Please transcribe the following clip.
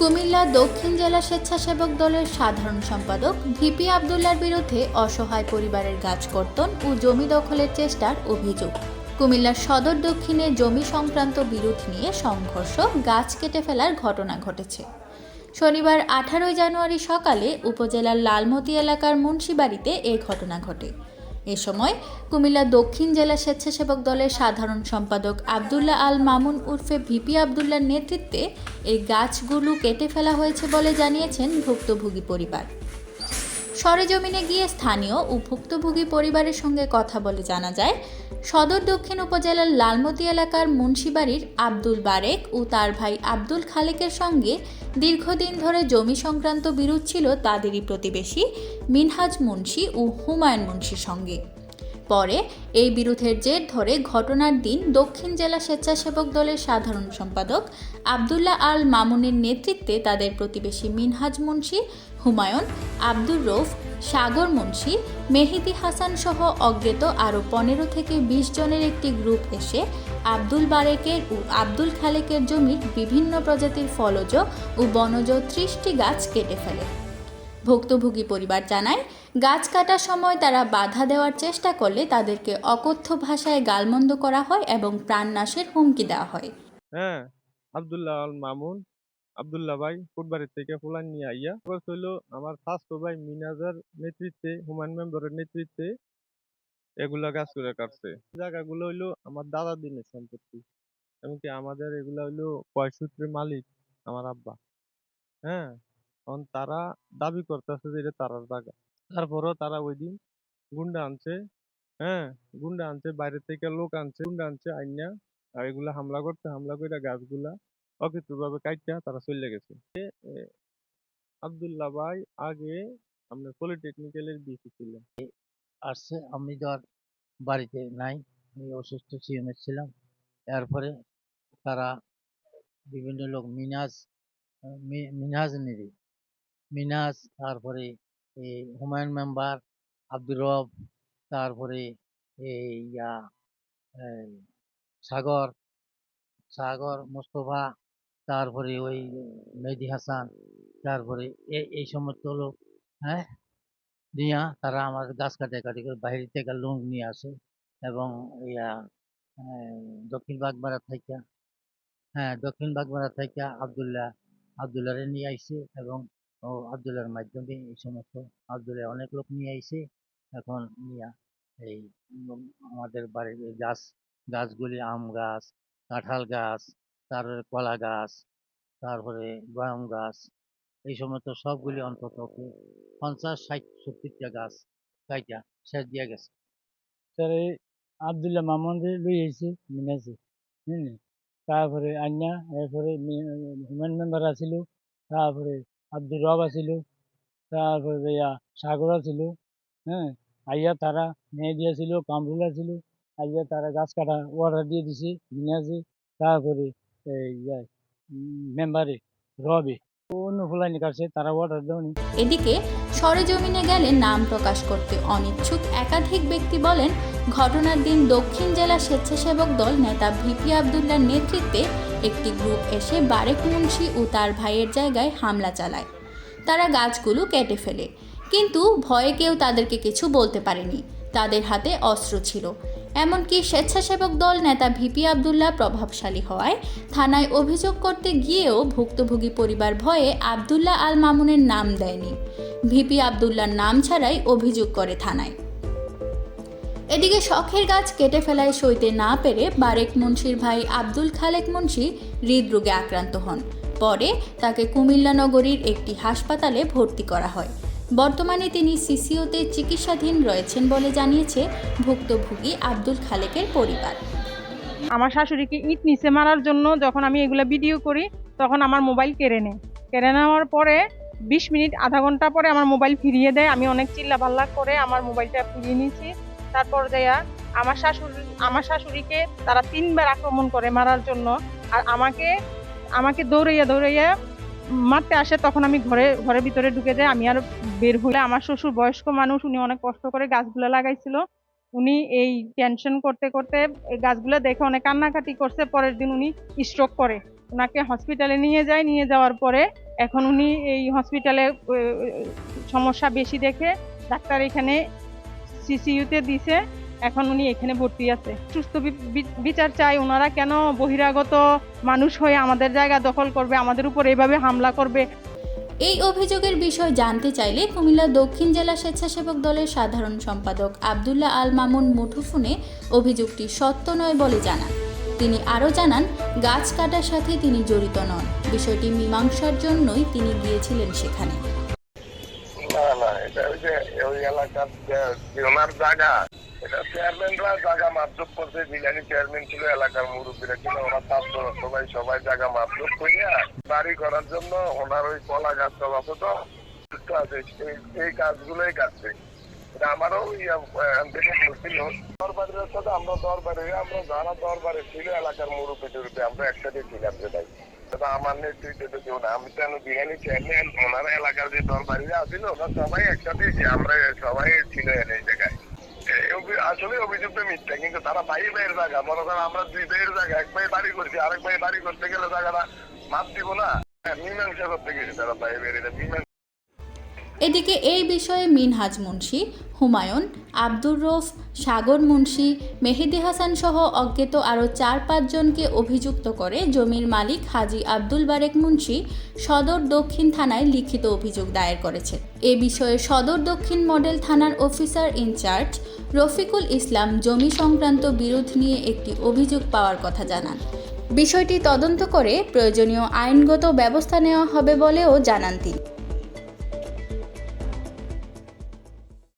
কুমিল্লা দক্ষিণ জেলা স্বেচ্ছাসেবক দলের সাধারণ সম্পাদক ভিপি আবদুল্লার বিরুদ্ধে অসহায় পরিবারের গাছ কর্তন ও জমি দখলের চেষ্টার অভিযোগ। কুমিল্লার সদর দক্ষিণে জমি সংক্রান্ত বিরোধ নিয়ে সংঘর্ষ গাছ কেটে ফেলার ঘটনা ঘটেছে। শনিবার আঠারোই জানুয়ারি সকালে উপজেলার লালমতি এলাকার মুন্সিবাড়িতে এ ঘটনা ঘটে। এ সময় কুমিল্লা দক্ষিণ জেলা স্বেচ্ছাসেবক দলের সাধারণ সম্পাদক আবদুল্লাহ আল মামুন উর্ফে ভিপি আবদুল্লার নেতৃত্বে এই গাছগুলো কেটে ফেলা হয়েছে বলে জানিয়েছেন ভুক্তভোগী পরিবার। সরেজমিনে গিয়ে স্থানীয় ও ভুক্তভোগী পরিবারের সঙ্গে কথা বলে জানা যায়, সদর দক্ষিণ উপজেলার লালমতি এলাকার মুন্সিবাড়ির আব্দুল বারেক ও তার ভাই আব্দুল খালেকের সঙ্গে দীর্ঘদিন ধরে জমি সংক্রান্ত বিরোধ ছিল তাদেরই প্রতিবেশী মিনহাজ মুন্সি ও হুমায়ুন মুন্সির সঙ্গে। পরে এই বিরোধের জের ধরে ঘটনার দিন দক্ষিণ জেলা স্বেচ্ছাসেবক দলের সাধারণ সম্পাদক আবদুল্লাহ আল মামুনের নেতৃত্বে তাদের প্রতিবেশী মিনহাজ মুন্সি, হুমায়ুন, আব্দুর রৌফ সাগর মুন্সি, মেহেদি হাসান সহ অজ্ঞাত আরও পনেরো থেকে বিশ জনের একটি গ্রুপ এসে আব্দুল বারেকের ও আব্দুল খালেকের জমির বিভিন্ন প্রজাতির ফলজ ও বনজ ত্রিশটি গাছ কেটে ফেলে। ভুক্তভোগী পরিবার জানায়, গাছ কাটার সময় তারা বাধা দেওয়ার চেষ্টা করলে তাদেরকে অকথ্য ভাষায় গালমন্দ করা হয় এবং প্রাণনাশের হুমকি দেওয়া হয়। হ্যাঁ আব্দুল্লাহ আল মামুন, আব্দুল্লাহ ভাই ফুটবাড়ি থেকে ফুলান নিয়ে আইয়া হইল আমার স্বাস্থ্য ভাই মিনাজার নেতৃত্বে, হুমায়ুন মেম্বারের নেতৃত্বে এগুলা গাছ করে কাটছে। জায়গাগুলো হইল আমার দাদা দিনের সম্পত্তি, এমনকি আমাদের এগুলা হইল কয়সূত্রের মালিক, আমার আব্বা। হ্যাঁ এখন তারা দাবি করতেছে যে এটা তারার জায়গা তারপরও তারা ওই দিন গুন্ডা আনছে হ্যাঁ? গুন্ডা আনছে বাইরে থেকে লোক আনছে গুন্ডা আনছে আইনা আর এগুলা হামলা করতে হামলা করে গাছগুলা অকৃতভাবে কাইটা তারা চলে গেছে। এ, ভাই আগে আপনার পলিটেকনিক্যালের বিসি ছিলেন আসছে আমি তো আর বাড়িতে নাই আমি অসুস্থ সিএমএ ছিলাম। এরপরে তারা বিভিন্ন লোক মিনাজ আহ, মি- নিরি মিনাজ তারপরে এই হুমায়ুন মেম্বার, আব্দুর রব, তারপরে এই ইয়া সাগর সাগর মোস্তফা, তারপরে ওই মেহেদি হাসান, তারপরে এই এই সমস্ত লোক হ্যাঁ? নিয়া তারা আমার গাছ কাটাকাটি করে বাইরে থেকে লোন নিয়ে আসে এবং ইয়া দক্ষিণ বাগমারা থেকে হ্যাঁ দক্ষিণ বাগমারা থেকে আবদুল্লাহ, আবদুল্লাহরে নিয়ে আইছে এবং ও আবদুল্লাহর মাধ্যমে এই সমস্ত আবদুল্লাহ অনেক লোক নিয়ে আইছে এখন নিয়া এই আমাদের বাড়ির গাছ, গাছগুলি আম গাছ, কাঁঠাল গাছ, তারপরে কলা গাছ, তারপরে গয়াম গাছ, এই সমস্ত সবগুলি অন্তত পঞ্চাশ, ষাট, সত্তরটা গাছ কাইটা শেষ দিয়া গেছে। স্যার এই আবদুল্লাহ মামুনরে লই আইছে মিনাছে বুঝলি তারপরে আন্যা এরপরে হুমান মেম্বার আছিল, তারপরে আব্দুর রব আছিল তারপরে ইয়া সাগর আছিল হ্যাঁ আইয়া তারা মেহেদি আছিল কামরুল আছিল আইয়া তারা গাছ কাটা অর্ডার দিয়ে দিছে মিনাজে তারপরে মেম্বারে রবে অন্য ফুলানি কাটছে, তারা অর্ডার দেওনি। এদিকে সরেজমিনে গেলে নাম প্রকাশ করতে অনিচ্ছুক একাধিক ব্যক্তি বলেন, ঘটনার দিন দক্ষিণ জেলা স্বেচ্ছাসেবক দল নেতা ভিপি আবদুল্লার নেতৃত্বে একটি গ্রুপ এসে বারেক মুন্সি ও তার ভাইয়ের জায়গায় হামলা চালায়। তারা গাছগুলো কেটে ফেলে। কিন্তু ভয়ে কেউ তাদেরকে কিছু বলতে পারেনি। তাদের হাতে অস্ত্র ছিল। এমনকি স্বেচ্ছাসেবক দল নেতা ভিপি আবদুল্লাহ প্রভাবশালী হওয়ায় থানায় অভিযোগ করতে গিয়েও ভুক্তভোগী পরিবার ভয়ে আবদুল্লাহ আল মামুনের নাম দেয়নি। ভিপি আবদুল্লার নাম ছাড়াই অভিযোগ করে থানায়। এদিকে শখের গাছ কেটে ফেলায় সইতে না পেরে বারেক মুন্সির ভাই আব্দুল খালেক মুন্সি হৃদরোগে আক্রান্ত হন। পরে তাকে কুমিল্লা নগরীর একটি হাসপাতালে ভর্তি করা হয়। বর্তমানে তিনি সিসিওতে চিকিৎসাধীন রয়েছেন বলে জানিয়েছে ভুক্তভোগী আব্দুল খালেকের পরিবার। আমার শাশুড়িকে ইট নিচে মারার জন্য যখন আমি এগুলো ভিডিও করি, তখন আমার মোবাইল কেড়ে নেয়। কেড়ে নেওয়ার পরে বিশ মিনিট, আধা ঘণ্টা পরে আমার মোবাইল ফিরিয়ে দেয়। আমি অনেক চিল্লা পাল্লা করে আমার মোবাইলটা ফিরিয়ে নিয়েছি। তারপর দেয়া আমার শাশুড়ি, আমার শাশুড়িকে তারা তিনবার আক্রমণ করে মারার জন্য। আর আমাকে আমাকে দৌড়াইয়া দৌড়াইয়া মারতে আসে, তখন আমি ঘরে, ঘরের ভিতরে ঢুকে যাই, আমি আর বের হলে আমার শ্বশুর বয়স্ক মানুষ, উনি অনেক কষ্ট করে গাছগুলো লাগাইছিল। উনি এই টেনশন করতে করতে এই গাছগুলো দেখে অনেক কান্নাকাটি করছে। পরের দিন উনি স্ট্রোক করে। ওনাকে হসপিটালে নিয়ে যায়, নিয়ে যাওয়ার পরে এখন উনি এই হসপিটালে সমস্যা বেশি দেখে। ডাক্তার এখানে সিসিইউতে দিছে, এখন উনি এখানে ভর্তি আছে। সুস্থ বিচার চাই ওনারা কেন বহিরাগত মানুষ হয়ে আমাদের জায়গা দখল করবে, আমাদের উপর এইভাবে হামলা করবে? এই অভিযোগের বিষয় জানতে চাইলে কুমিল্লা দক্ষিণ জেলা স্বেচ্ছাসেবক দলের সাধারণ সম্পাদক আবদুল্লাহ আল মামুন মুঠোফোনে অভিযোগটি সত্য নয় বলে জানান। তিনি আরও জানান, গাছ কাটার সাথে তিনি জড়িত নন। বিষয়টি মীমাংসার জন্যই তিনি গিয়েছিলেন সেখানে। করছে চেয়ারম্যান ছিল, এলাকার ছাত্র সবাই জায়গা বাড়ি করার জন্য ওনার ওই কলা আছে আমারও আমরা দরবারে, আমরা যারা দরবারে ছিল, এলাকার মুরব্বী টুরব্বী আমরা একসাথে ছিলাম তবে আমার আমি বিরিয়ানি এলাকার যে দরবারিরা আছিল সবাই একসাথে আমরা সবাই ছিল এই জায়গায়। আসলে অভিযোগটা মিথ্যা কিন্তু তারা ভাই ভাইয়ের জায়গা। মনে করেন আমরা দুই ভাইয়ের জায়গা এক ভাই বাড়ি করছি আরেক ভাই বাড়ি করতে গেলে জায়গাটা মাপ দিব না। হ্যাঁ, মীমাংসা করতে গেছে তারা ভাই ভাইয়ের মীমাংসা এদিকে এই বিষয়ে মিনহাজ মুন্সি, হুমায়ুন, আব্দুর রৌফ সাগর মুন্সি, মেহেদি হাসান সহ অজ্ঞাত আরও চার পাঁচজনকে অভিযুক্ত করে জমির মালিক হাজি আব্দুল বারেক মুন্সি সদর দক্ষিণ থানায় লিখিত অভিযোগ দায়ের করেছে। এ বিষয়ে সদর দক্ষিণ মডেল থানার অফিসার ইনচার্জ রফিকুল ইসলাম জমি সংক্রান্ত বিরোধ নিয়ে একটি অভিযোগ পাওয়ার কথা জানান। বিষয়টি তদন্ত করে প্রয়োজনীয় আইনগত ব্যবস্থা নেওয়া হবে বলেও জানান তিনি।